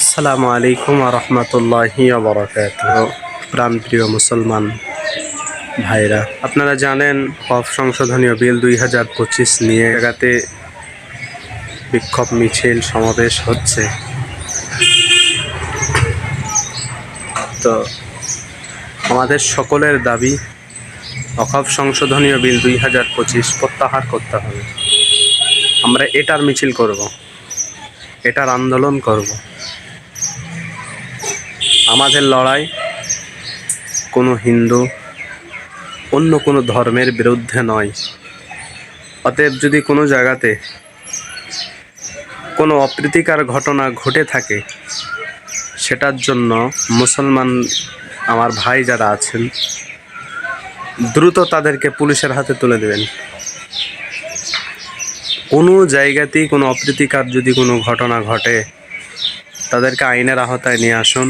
আসসালামু আলাইকুম রহমতুল্লাহি বরকাত প্রাণপ্রিয় মুসলমান ভাইরা, আপনারা জানেন কফ সংশোধনীয় বিল দুই হাজার পঁচিশ নিয়ে জায়গাতে বিক্ষোভ মিছিল সমাবেশ হচ্ছে। তো আমাদের সকলের দাবি অকফ সংশোধনীয় বিল দুই হাজার পঁচিশ প্রত্যাহার করতে হবে। আমরা এটার মিছিল করব, এটার আন্দোলন করব। আমাদের লড়াই, কোনো হিন্দু, অন্য কোনো ধর্মের বিরুদ্ধে নয়। অতএব যদি কোনো জায়গাতে কোনো অপ্রীতিকর ঘটনা ঘটে থাকে, সেটার জন্য মুসলমান আমার ভাই যারা আছেন, দ্রুত তাদেরকে পুলিশের হাতে তুলে দেবেন। কোনো জায়গাতেই কোনো অপ্রীতিকর যদি কোনো ঘটনা ঘটে, তাদেরকে আইনের আহতায় নিয়ে আসুন।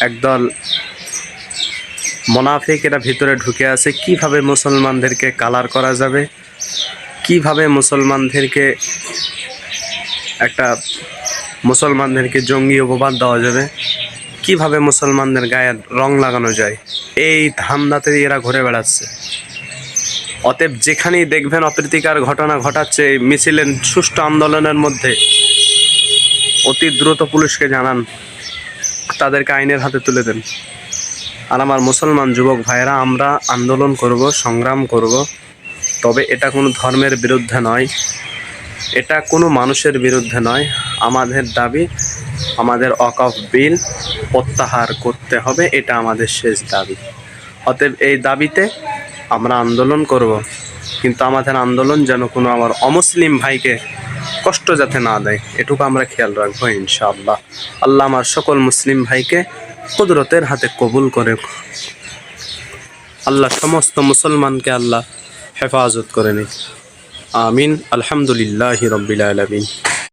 একদল মোনাফিকেরা ভিতরে ঢুকে আছে। কীভাবে মুসলমানদেরকে কালার করা যাবে? কীভাবে মুসলমানদেরকে একটা মুসলমানদেরকে জঙ্গি অপবাদ দেওয়া যাবে? কীভাবে মুসলমানদের গায়ে রং লাগানো যায়? এই ধান্দাতে এরা ঘুরে বেড়াচ্ছে। অতএব যেখানেই দেখবেন অপ্রীতিকার ঘটনা ঘটাচ্ছে এই মিছিলের সুষ্ঠু আন্দোলনের মধ্যে, অতি দ্রুত পুলিশকে জানান। তাদেরকে আইনের হাতে তুলে দেন। আর আমার মুসলমান যুবক ভাইয়েরা, আমরা আন্দোলন করব, সংগ্রাম করব, তবে এটা কোনো ধর্মের বিরুদ্ধে নয়। এটা কোনো মানুষের বিরুদ্ধে নয়। আমাদের দাবি, আমাদের অকফ বিল প্রত্যাহার করতে হবে, এটা আমাদের শেষ দাবি। অতএব এই দাবিতে আমরা আন্দোলন করব, কিন্তু আমাদের আন্দোলন যেন কোনো আমার অমুসলিম ভাইকে কষ্ট যাতে না দেয়, এটুকু আমরা খেয়াল রাখব ইনশাআল্লাহ। আল্লাহ আমার সকল মুসলিম ভাইকে কুদরতের হাতে কবুল করে আল্লাহ সমস্ত মুসলমানকে আল্লাহ হেফাজত করে নিক। আমিন। আলহামদুলিল্লাহ রবিল আলমিন।